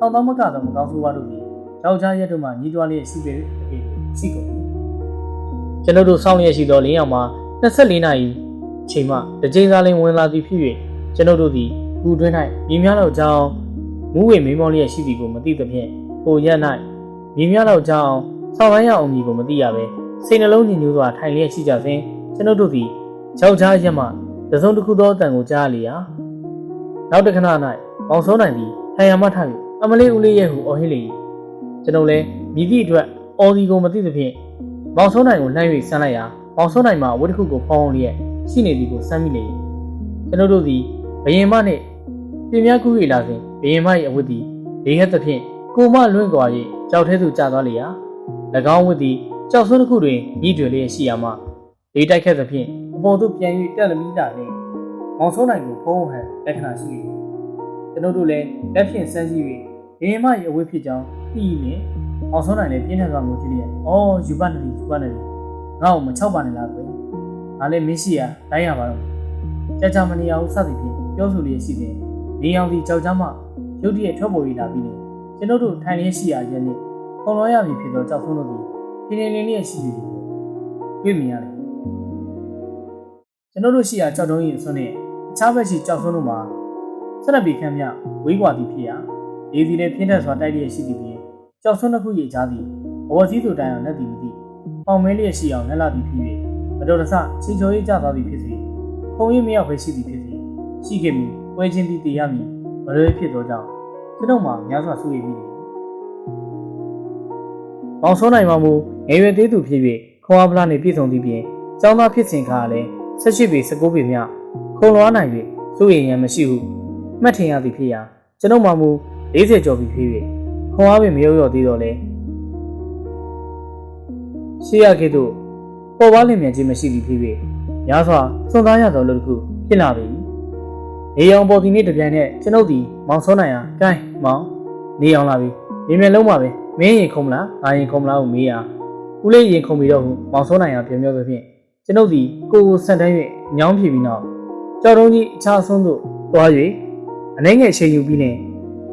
အောက်သောမကသောမကောင်းဆိုးဝါးတို့သည်ကြောက်ကြရက်တို့မှညီးတွားလျက်ရှိပေတကယ်ရှိကုန်ကျွန်တော်တို့စောင့်လျက်ရှိသောလင်းအောင်မှာ24နာရီချိန်မှတစ်ကြိမ်စားလင်းဝင်လာသည်ဖြစ်၍ကျွန်တော်တို့သည်ကူတွင်း၌မြေများလောက်ကြောင်းမူးဝေမင်းမောင်းလျက်ရှိသည်ကိုမသိသဖြင့် ဟိုရက်၌မြေများလောက်ကြောင်းဆောင်းဝိုင်းရအောင်မည်ကိုမသိရဘဲစိတ်နှလုံးညင်ညူးစွာထိုင်လျက်ရှိကြစဉ်ကျွန်တော်တို့သည်ကြောက်ကြားရက်မှတစုံတစ်ခုသောအတန်ကိုကြားလျာနောက်တစ်ခဏ၌မောင်စိုးနိုင်သည်ထိုင်ရမှထ၍အမလေးဦးလေးရဲ့ဟုအော်ဟစ်လေကျွန်တော်လည်းမိသည့်အတွက်အော်ဒီကိုမသိသဖြင့်မောင်စိုးနိုင်ကိုလှမ်း၍ဆန်းလိုက်ရာမောင်စိုးနိုင်မှာဝတ်တစ်ခုကိုဖောင်းအောင်လျက်ရှိနေသည်ကိုစမ်းမိလေကျွန်တော်တို့သည်ဘယင်မနှင့်ပြင်များကူးရလာစဉ်ဘယင်မ၏အဝတ်သည်လေးဟက်သဖြင့် ကိုမလွင့်ကွာ၍ကြောက်ထဲသို့ကျသွားလေရာ၎င်းဝတ်သည်ကြောက်ဆွန်းတစ်ခုတွင်ညှိတွင်လျက်ရှိရာမှလေးတိုက်ခတ်သဖြင့်အပေါ်သို့ပြန်၍တက်လမီတာနှင့်မောင်စိုးနိုင်ကိုဖုံးဟန်လက္ခဏာရှိ၏ကျွန်တော်တို့လည်းလက်ဖြင့်စမ်းကြည့်၍ဘယင်မ၏အဝတ်ဖြစ်ကြောင်းသိလျင်အောင်ဆုံးနိုင်လည်းပြင်းထန်စွာငိုကြည့်လျက်အော်ယူပါနေယူပါနေငါ့ကိုမချောက်ပါနဲ့လားကွယ်ငါလည်းမင်းရှိရတိုင်းရပါတော့ကြာကြာမနေအောင်စသည်ဖြင့်ပြောဆိုလျက်ရှိတဲ့နေအောင်ဒီကြောက်ကြမ်းမှရုတ်တရက်ထွက်ပေါ်လာပြီးနေ ကျွန်တော်တို့ထိုင်လျက်ရှိရရဲ့နဲ့ပုံလွှမ်းရမည်ဖြစ်သောကြောက်ဆုံးတို့သည်ပြင်းပြင်းလင်းလျက်ရှိသည်ကိုတွေ့မြင်ရတယ်ကျွန်တော်တို့ရှိရကြောက်တုံးရင်ဆွနဲ့အခြားဘက်ရှိကြောက်ဆုံးတို့မှာဆက်လက်ပြီးခံမြဝေးကွာသည်ဖြစ်ရာရေဒီလည်းပြင်းထန်စွာတိုက်လျက်ရှိသည်ဖြင့်ကြောက်ဆွန်းတစ်ခုရေချားသည်ဘဝစည်းသူတိုင်အောင်လက်သည်မသိပေါင်မဲလျက်ရှိအောင်လက်လာသည်ဖြစ်၍မတော်တဆချင်းချိုရေးကြသွားသည်ဖြစ်စေပုံရိပ်မရောက်ပဲရှိသည်ဖြစ်စေရှိခဲ့မူပွဲချင်းပြီးတည်ရမည်မလွဲဖြစ်သောကြောင့် ကျွန်တော်မှများစွာစိုးရိမ်မိတယ်။ပေါင်ဆုံးနိုင်မှမူငယ်ရွယ်သေးသူဖြစ်၍ခွန်အားပလာနှင့်ပြည့်စုံသည့်ပြင်ကျောင်းသားဖြစ်စဉ်ခါလည်း18ပေ19ပေမြခုံလွားနိုင်၍စိုးရိမ်ရန်မရှိဟုမှတ်ထင်ရသည်ဖြစ်ရာကျွန်ုပ်မှမူ40ကျော်ပြီဖြစ်၍ခွန်အားပင်မရော့ရော့သေးတော့လဲရှေးရခဲ့သို့ပေါ်ပါလင်မြန်ခြင်းမရှိသည်ဖြစ်၍များစွာစွန့်သားရသောလူတစ်ခုဖြစ်လာပြီ နေအောင်ပေါ်ဒီနေ့တပြိုင်နက်ကျွန်ုပ်ဒီမောင်ဆုံးနိုင်ဟာဂိုင်းမောင်နေအောင်လာပြီနေမြန်လုံးပါပဲမင်းရင်ခုံမလားငါရင်ခုံမလားဟုမေးရာဦးလေးရင်ခုံပြီးတော့ဟုမောင်ဆုံးနိုင်ဟာပြောပြောသဖြင့်ကျွန်ုပ်ဒီကိုကိုဆန်တန်း၍ညောင်းဖြည့်ပြီးနောက်ကြောက်တုံးကြီးအခြားဆုံးသို့သွား၍အနေငယ်ချိန်ယူပြီးလင်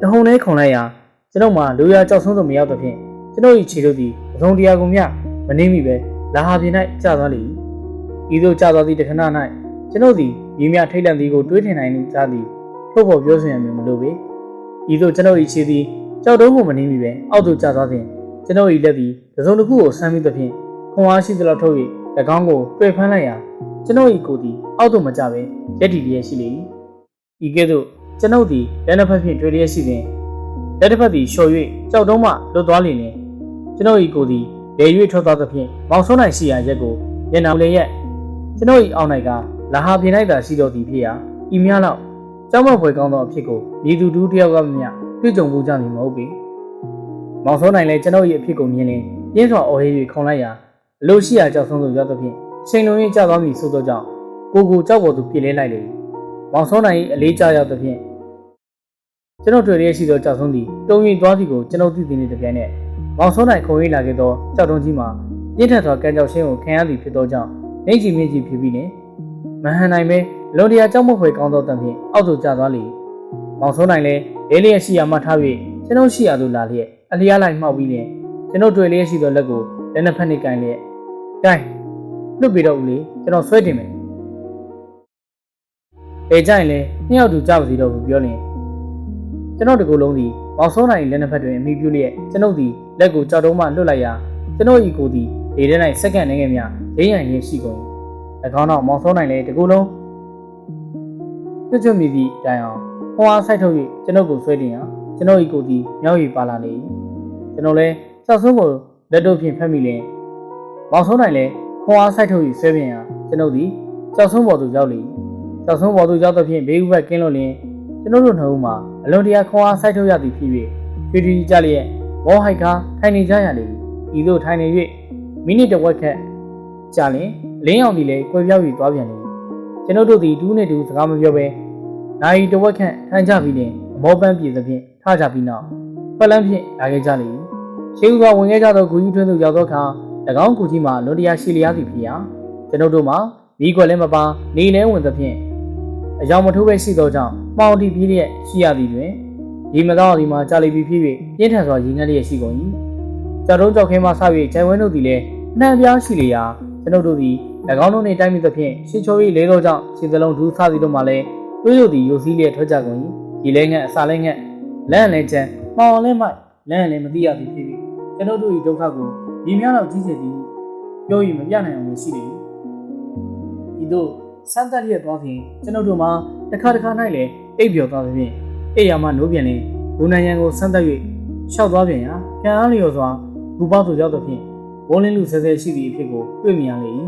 တဟုန်လေးခုံလိုက်ရာကျွန်ုပ်မှလူရကြောက်ဆုံးသို့မရောက်သဖြင့်ကျွန်ုပ်၏ခြေတို့သည်အစုံတရားကိုမျှမနှိမ့်မိပဲလာဟာပြင်၌ကျသွားလေဤသို့ကျသွားသည့်တခဏ၌ ကျွန်ုပ်သည်မြေမြထိတ်လန့်သည်ကိုတွေးထင်နိုင်ကြသည်ထိုထုတ်ဖော်ပြောဆိုရမယ်မလို့ပဲဤသို့ကျွန်ုပ်၏ခြေသည်ကြောက်တုံးကိုမနှင်းမိပဲအောက်သို့ကျသွားစဉ်ကျွန်ုပ်၏လက်သည်တစ်စုံတစ်ခုကိုဆမ်းမိသဖြင့်ခွန်အားရှိသလောက်ထုတ်၍၎င်းကိုတွေ့ဖမ်းလိုက်ရာကျွန်ုပ်၏ကိုယ်သည်အောက်သို့မကျပဲရက်တည်လျက်ရှိလေ၏ဤကဲ့သို့ကျွန်ုပ်သည်လက်နှစ်ဖက်ဖြင့်တွေ့လျက်ရှိစဉ်လက်တစ်ဖက်သည်လျှော်၍ကြောက်တုံးမှလွတ်သွားလျင်လည်းကျွန်ုပ်၏ကိုယ်သည်လေ၍ထွက်သွားသဖြင့်မောင်ဆုံးနိုင်ရှိရာရက်ကိုမျက်နှာလေရက်ကျွန်ုပ်၏အောက်၌က လာဟာပြင်လိုက်တာရှိတော်သည်ဖြစ်ရာဤများလောက်ကြောက်မဖွယ်ကောင်းသောအဖြစ်ကိုမြည်သူတူတစ်ယောက်ကမျှတွေ့ကြုံမှုကြမည်မဟုတ်ပေ။မောင်ဆုံးနိုင်လည်းကျွန်ုပ်၏အဖြစ်ကိုမြင်လင်ပြင်းစွာအော်ဟစ်၍ခုန်လိုက်ရာအလိုရှိရာကြောက်ဆုံးသို့ရောက်သဖြင့်ချိန်လုံးရင်ကြောက်သွားမည်ဆိုသောကြောင့်ကိုကိုကြောက်ပေါ်သို့ပြေးလဲလိုက်လေ။မောင်ဆုံးနိုင်၏အလေးကြောက်ရောက်သဖြင့်ကျွန်ုပ်တွေ့ရရှိသောကြောက်ဆုံးသည်တုံရင်သွားသည်ကိုကျွန်ုပ်သိသိနေတပြိုင်နက်မောင်ဆုံးနိုင်ခုန်ရိလာခဲ့သောကြောက်တုံးကြီးမှာပြင်းထန်စွာကံကြောက်ရှင်းကိုခံရသည်ဖြစ်သောကြောင့်နေကြီးမြင့်ကြီးဖြစ်ပြီးလင် မဟန်နိုင်ပဲလွန်တရာကြောက်မဖွယ်ကောင်းသောတံဖြင့်အောက်သို့ကျသွားလေ။မောင်ဆုံးနိုင်လည်းလေးလျက်ရှိရာမှထား၍ကျွန်ုပ်ရှိရာသို့လာလျက်အလျားလိုက်မှောက်ပြီးလင်ကျွန်ုပ်တွေ့လျက်ရှိသောလက်ကိုလက်နှစ်ဖက်နှင့်ကင်လျက်။ကဲလွတ်ပြီးတော့ဦးလေကျွန်တော်ဆွဲတင်မယ်။ပေကြရင်လည်းနှစ်ယောက်တူကြပါစီတော့ဘူးပြောလင်ကျွန်တော်တကူလုံးသည်မောင်ဆုံးနိုင်လက်နှစ်ဖက်တွင်အမိပြုလျက်ကျွန်ုပ်သည်လက်ကိုကြောက်တုံးမှလွတ်လိုက်ရာကျွန်ုပ်၏ကိုယ်သည်လေထဲ၌စက္ကန့်နေငယ်မြရင်းရန်ရင်းရှိကုန်၏၎ င်းတော့မောင်ဆုံးနိုင်လည်းတကူလုံးကျွတ်ကျွတ်မိသည့်တိုင်အောင်ဟောအားဆိုင်ထုတ်၍ကျွန်ုပ်ကိုဆွဲတင်ရာကျွန်ုပ်၏ကိုယ်သည်မြောက်၍ပါလာလေ၏ကျွန်တော်လည်းစောက်ဆုံးကိုလက်တို့ဖြင့်ဖက်မိလင်မောင်ဆုံးနိုင်လည်းဟောအားဆိုင်ထုတ်၍ဆွဲပြင်ရာကျွန်ုပ်သည်စောက်ဆုံးပေါ်သို့ရောက်လေ၏စောက်ဆုံးပေါ်သို့ရောက်သဖြင့်ဘေးဥပတ်ကင်းလို့လျင်ကျွန်ုပ်တို့နှစ်ဦးမှာအလွန်တရာခွန်အားဆိုင်ထုတ်ရသည်ဖြစ်၍ဖြူဖြူကြလျက်မောဟိုက်ကားထိုင်နေကြရလေ၏ဤသို့ထိုင်နေ၍မိနစ်တစ်ဝက်ခန့်ကြာလျင် လင်းအောင်သည်လည်းကွယ်ပြောက်၍သွားပြန်လေကျွန်ုပ်တို့သည်တူးနဲ့တူစကားမပြောဘဲနိုင်တစ်ဝက်ခန့်ထိုင်ကြပြီးလျင်အမောပန်းပြေသဖြင့်ထကြပြီးနောက်ဖက်လန်းဖြင့်လာခဲ့ကြလေရှေးဦးကဝင်ခဲ့ကြသောဂူကြီးတွင်းသို့ရောက်သောအခါ၎င်းဂူကြီးမှာလွန်တရာရှိလျားသည်ဖြစ်ရာကျွန်ုပ်တို့မှာမိကွက်လည်းမပါနေလည်းဝင်သဖြင့်အယောင်မထိုးပဲရှိသောကြောင့်မှောင်တီပြီးလျက်ရှိရသည်တွင်ဒီမသောဒီမှာကြာလီပြီးဖြစ်၍ပြင်းထန်စွာရင်းငတ်လျက်ရှိကုန်၏ကြောက်တုံးကြောက်ခင်းမှဆ၍ဂျိုင်ဝဲတို့သည်လည်းနှံပြားရှိလျာ ကျွန်ုပ်တို့သည်၎င်းတို့နှင့်တိုက်မိသဖြင့်ရှင်းချိုး၏လေးသောကြောင့်ခြေစလုံးဒူးဆသည်တို့မှလည်းတွေးတို့သည်ယိုစီးလျက်ထွက်ကြကုန်၏ဒီလဲငတ်အစာလဲငတ်လန့်လဲချမ်းမှောင်လဲမိုက်လန့်လဲမသိရသည်ဖြစ်၍ကျွန်ုပ်တို့၏ဒုက္ခကိုဒီများတော့ကြီးစေသည်ဟုပြော၍မပြနိုင်အောင်ရှိလေ၏ဤသို့စမ်းသက်လျက်သွားစဉ်ကျွန်ုပ်တို့မှာတစ်ခါတစ်ခါ၌လည်းအိပ်ပျော်သွားသဖြင့်အိပ်ရမှနိုးပြန်လင်ဘူနန်ရန်ကိုစမ်းသက်၍ရှောက်သွားပြန်ရာကံအားလျော်စွာဘူပေါသို့ရောက်သဖြင့် ဝန်းလင်းလူဆဲဆဲရှိသည့်အဖြစ်ကိုတွေ့မြင်ရလေ၏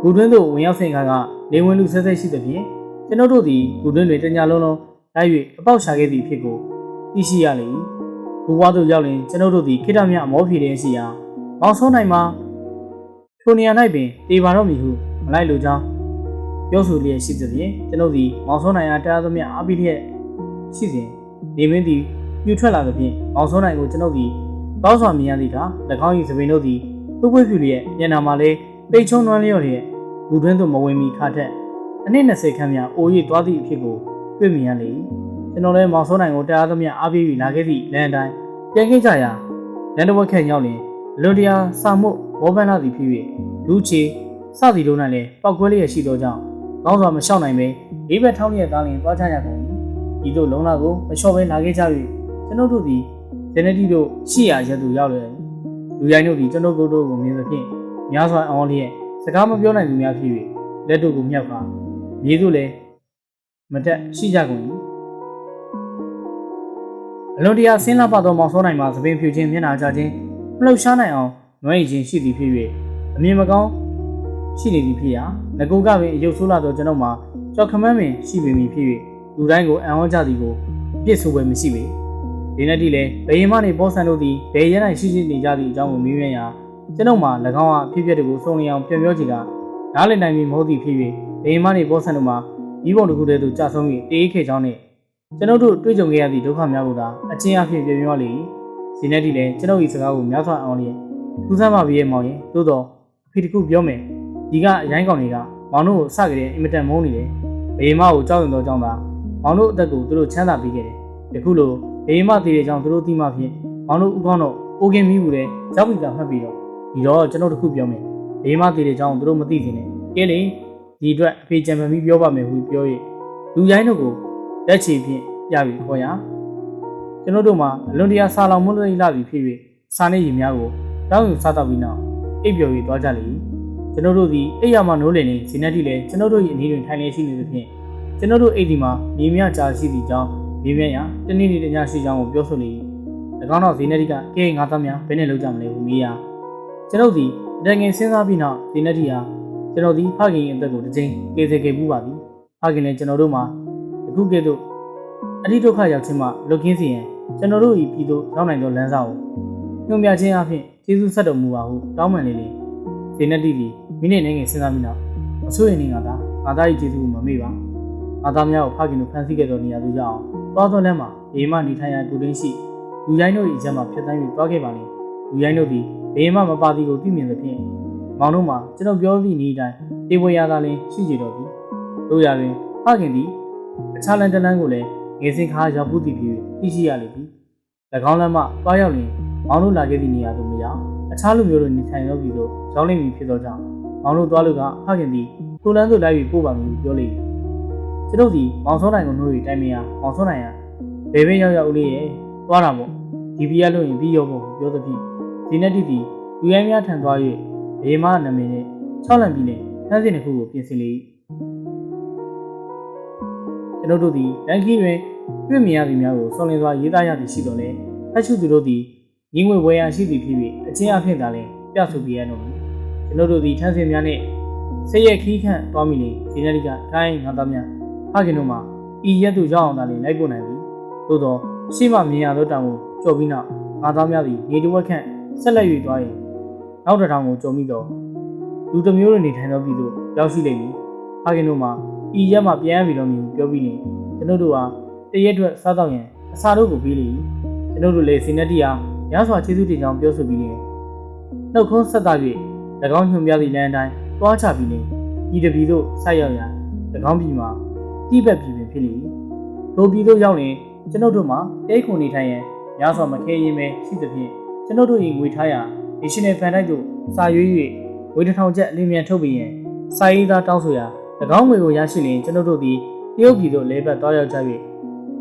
ဘူတွင်းသို့ဝင်ရောက်စဉ်ခါကနေဝင်လူဆဲဆဲရှိသဖြင့်ကျွန်ုပ်တို့သည်ဘူတွင်းတွင်တညလုံးလုံးလိုက်၍အပေါက်ရှာခဲ့သည့်အဖြစ်ကိုသိရှိရလေ၏ဘူဝါသို့ရောက်လင်ကျွန်ုပ်တို့သည်ခိတ္တမြအမောဖြေတဲ့ရှိရာမောင်ဆုံးနိုင်မှာထိုနေရာ၌ပင်တေပါတော့မည်ဟုမလိုက်လိုကြောင်းပြောဆိုလျက်ရှိသဖြင့်ကျွန်ုပ်သည်မောင်ဆုံးနိုင်အားတရားသမျှအားပေးလျက်ရှိစဉ်နေမင်းသည်ပြူထွက်လာသဖြင့်မောင်ဆုံးနိုင်ကိုကျွန်ုပ်သည်ကောင်းစွာမြင်ရသည့်အခါ၎င်း၏သပင်တို့သည် ပွေးပွေးဖြူလျက်ညနာမှာလည်းပိတ်ချုံနွမ်းလျော့လျက်ဘူတွင်းသို့မဝင်မီခါထက်အနည်း20ခန်းများအို၍သွားသည့်အဖြစ်ကိုတွေ့မြင်ရလေ၏ကျွန်တော်လည်းမောင်ဆုံးနိုင်ကိုတရားသမျှအားပေးပြီးလာခဲ့သည့်လမ်းအတိုင်းပြန်ခဲ့ကြရာလမ်းတစ်ဝက်ခန့်ရောက်လျင်လွန်တရာစာမှုဝေါပန်းလာသည်ဖြစ်၍လူချေစသည်တို့၌လည်းပောက်ကွဲလျက်ရှိသောကြောင့်ကောင်းစွာမလျှောက်နိုင်ပဲလေးဘက်ထောင်းလျက်သားလျင်သွားချရကုန်၏ဤသို့လုံလာကိုမလျှော့ဘဲလာခဲ့ကြ၍ကျွန်ုပ်တို့သည်ဇနတီတို့ရှိရာရက်သို့ရောက်လျက် လူရိုင်းတို့သည်ကျွန်ုပ်တို့ကိုမြင်သဖြင့်များစွာအောင်လျက်စကားမပြောနိုင်သူများဖြစ်၍လက်တို့ကိုမြောက်ကမြေသို့လည်းမတက်ရှိကြကုန်၏အလွန်တရာဆင်းလာပသောမောင်စောနိုင်မှာသပင်ဖြူခြင်းမျက်နှာချခြင်းမလှုပ်ရှားနိုင်အောင်နွမ်းရည်ခြင်းရှိသည်ဖြစ်၍အမြင်မကောင်းရှိနေသည်ဖြစ်ရာငကိုကပင်အယုတ်ဆိုးလာသောကျွန်ုပ်မှာကြောက်ခမန်းပင်ရှိပေမည်ဖြစ်၍လူတိုင်းကိုအံ့ဩကြသည်ကိုပြစ်ဆိုပွဲမရှိပေ ဒီနေ့တည်းလည်းဘယင်မနှင့်ပေါ်ဆန်တို့သည်ဘယ်ရ၌ရှိရှိနေကြသည့်အကြောင်းကိုမေးမြန်းရာကျွန်ုပ်မှာ၎င်းအားအဖြစ်အပျက်တွေကိုစုံလင်အောင်ပြန်ပြောချင်ကနားလည်နိုင်မည်မဟုတ်သည့်ဖြစ်၍ဘယင်မနှင့်ပေါ်ဆန်တို့မှာဤပုံတစ်ခုတည်းသို့ကြာဆုံး၍တေးခေချောင်းနှင့်ကျွန်ုပ်တို့တွေ့ကြုံခဲ့ရသည့်ဒုက္ခများကိုသာအချင်းအဖြစ်ပြပြရလေ၏ဒီနေ့တည်းလည်းကျွန်ုပ်၏စကားကိုများစွာအောင်လျက်သူစမ်းပါပြီရဲ့မောင်ရင်သို့တော့အဖေတခုပြောမယ်ဒီကအရိုင်းကောင်တွေကမောင်တို့ကိုစကြတဲ့အင်မတန်မုန်းနေတယ်ဘယင်မကိုကြောက်ရွံ့သောကြောင့်သာမောင်တို့အသက်ကိုသူတို့ချမ်းသာပေးခဲ့တယ်ယခုလို ဘယင်မတည်တဲ့ကြောင့်သူတို့သိမှဖြင့်မောင်တို့ဥကောင်းတော့အိုကင်မီးဘူးလေရောက်ပြီကမှတ်ပြီးတော့ဒီတော့ကျွန်တော်တခုပြောမယ်ဘယင်မတည်တဲ့ကြောင့်သူတို့မသိစင်နဲ့ကဲလေဒီအတွက်အဖေချန်ပီယံမီပြောပါမယ်ဟုပြော၍လူရိုင်းတို့ကိုလက်ချီဖြင့်ပြပြီးခေါ်ရာကျွန်တော်တို့မှာအလွန်တရာစာလောင်မွန်းလိလာပြီးဖြစ်၍စာနေရီများကိုတောင်းယူစားတော့ပြီးနောက်အိပ်ပျော်၍သွားကြလေကျွန်တော်တို့သည်အိပ်ရမှနိုးလည်နေဇင်းနဲ့တိလည်းကျွန်တော်တို့၏အနေတွင်ထိုင်နေရှိနေသဖြင့်ကျွန်တော်တို့အိပ်ဒီမှာမြေမြကြာရှိသည့်ကြောင်း မြေမြရာတနေ့နေ့တညရှိကြောင်းကိုပြောဆိုလေ၎င်းတော့ဇင်းနဲ့တိကကဲငါသားများဘယ်နဲ့လုပ်ကြမလဲဟုမေးရာကျွန်တော်သည်တကယ်စဉ်းစားပြီးနောက်ဇင်းနဲ့တိဟာကျွန်တော်သည်ဖခင်ရဲ့အသက်ကိုတစ်ချိန်ကေစေကေပူးပါပြီဖခင်လည်းကျွန်တော်တို့မှာအခုကဲ့သို့အတိဒုက္ခရောက်ခြင်းမှလွတ်ကင်းစေရန်ကျွန်တော်တို့၏ပြည်သို့ရောက်နိုင်သောလမ်းစာကိုညွှန်ပြခြင်းအပြင်ကျေးဇူးဆက်တော်မူပါဟုတောင်းပန်လေလေဇင်းနဲ့တိသည်မိနစ်နဲ့ငယ်စဉ်းစားပြီးနောက်မဆိုးရင်နေငါသားငါသား၏ကျေးဇူးကိုမမေ့ပါငါသားများကိုဖခင်တို့ဖန်ဆီးခဲ့သောနေရာသို့ရောက်အောင် သွားသောလမ်းမှာဘေးမှနေထိုင်ရတူတင်းရှိလူရိုင်းတို့၏အချက်မှဖြစ်တိုင်းပြီးသွားခဲ့ပါလေလူရိုင်းတို့သည်ဘေးမှမပါသည်ကိုသိမြင်သဖြင့်မောင်တို့မှာကျွန်တော်ပြောသည့်နည်းတိုင်းတေဝရသာလင်းရှိကြတော်သည်တို့ရတွင်ဖခင်သည်အခြားလမ်းတစ်လမ်းကိုလည်းငယ်စဉ်ခါရောက်ဖို့တည်ပြီးသိရှိရလေသည်၎င်းလမ်းမှသွားရောက်ရင်မောင်တို့လာခဲ့သည့်နေရာသို့မရောက်အခြားလူမျိုးတို့နေထိုင်သောပြည်သို့ရောက်လိမ့်မည်ဖြစ်သောကြောင့်မောင်တို့သွားလို့ကဖခင်သည်ထိုလမ်းသို့လိုက်ပြီးပို့ပါမည်ဟုပြောလေ ကျွန်တော်ဒီမောင်စောနိုင်ကိုနှိုးပြီးတိုင်မရမောင်စောနိုင်ရဘယ်ဘဲရောက်ရောက်ဦးလေးရဲ့သွားတာမို့ဒီပြရလို့ရင်ပြီးရောဖို့ပြောသဖြင့်ဒီနေ့တိတီလူရဲများထံသွား၍ဘေမနာမည်နဲ့၆လံပြည်နဲ့နှမ်းစင်တစ်ခုကိုပြင်ဆင်လေကျွန်တော်တို့ဒီလန်ကီတွင်တွေ့မြင်ရသည်များကိုစုံလင်စွာရေးသားရသည်ရှိတော်လဲဖတ်ရှုသူတို့သည်ရင်းငွေဝယ်ရရှိသည်ဖြစ်၍အချင်းအဖြစ်သာလဲပြဆိုပြရတော့မည်ကျွန်တော်တို့ဒီထန်းစင်များနဲ့ဆေးရခီးခန့်သွားမိလေဒီနေ့ကတိုင်းငါသားများ ဖခင်တို့မှာဤရက်သူရောက်အောင်သာလျှင်လိုက်ပို့နိုင်ပြီသို့သောရှေ့မှမြင်ရသောတောင်ကိုကြော်ပြီးနောက်ငါသားများသည်နေတဝက်ခန့်ဆက်လက်၍သွားရင်နောက်တစ်ထောင်ကိုကြော်မိတော့လူတစ်မျိုးတွေနေထိုင်သောပြည်သို့ရောက်ရှိလိမ့်မည်ဖခင်တို့မှာဤရက်မှပြန်ရပြီတော့မည်ဟုပြောပြီးနေကျွန်တို့တို့ဟာတရက်အတွက်စားတော့ရင်အစာတို့ကိုပြီးလေကျွန်တို့တို့လည်းစီနက်တီဟာရစွာကျေးဇူးတင်ကြောင်းပြောဆိုပြီးနေနှုတ်ခွန်းဆက်သား၍၎င်းညွှန်ပြသည့်လမ်းအတိုင်းတွားချပြီးနေဤတပြည်သို့ဆက်ရောက်ရာ၎င်းပြည်မှာ တိဘက်ပြည်ပင်ဖြစ်လေထိုပြည်သို့ရောက်ရင်ကျွန်ုပ်တို့မှာတဲခုန်နေထိုင်ရန်ရစွာမခဲရင်ပဲရှိသဖြင့်ကျွန်ုပ်တို့၏ငွေထားရာ National Fan တိုက်သို့စာရွေး၍ငွေတစ်ထောင်ကျပ်အလင်းမြန်ထုတ်ပြီးရင်စာရေးသားတောင်းဆိုရာ၎င်းငွေကိုရရှိလျင်ကျွန်ုပ်တို့သည်တရုတ်ပြည်သို့လဲပတ်သွားရောက်ကြ၍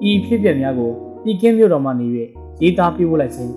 ဤဖြစ်ပျက်များကိုပြည်ကင်းမြို့တော်မှနေ၍ရေးသားပြပို့လိုက်ခြင်း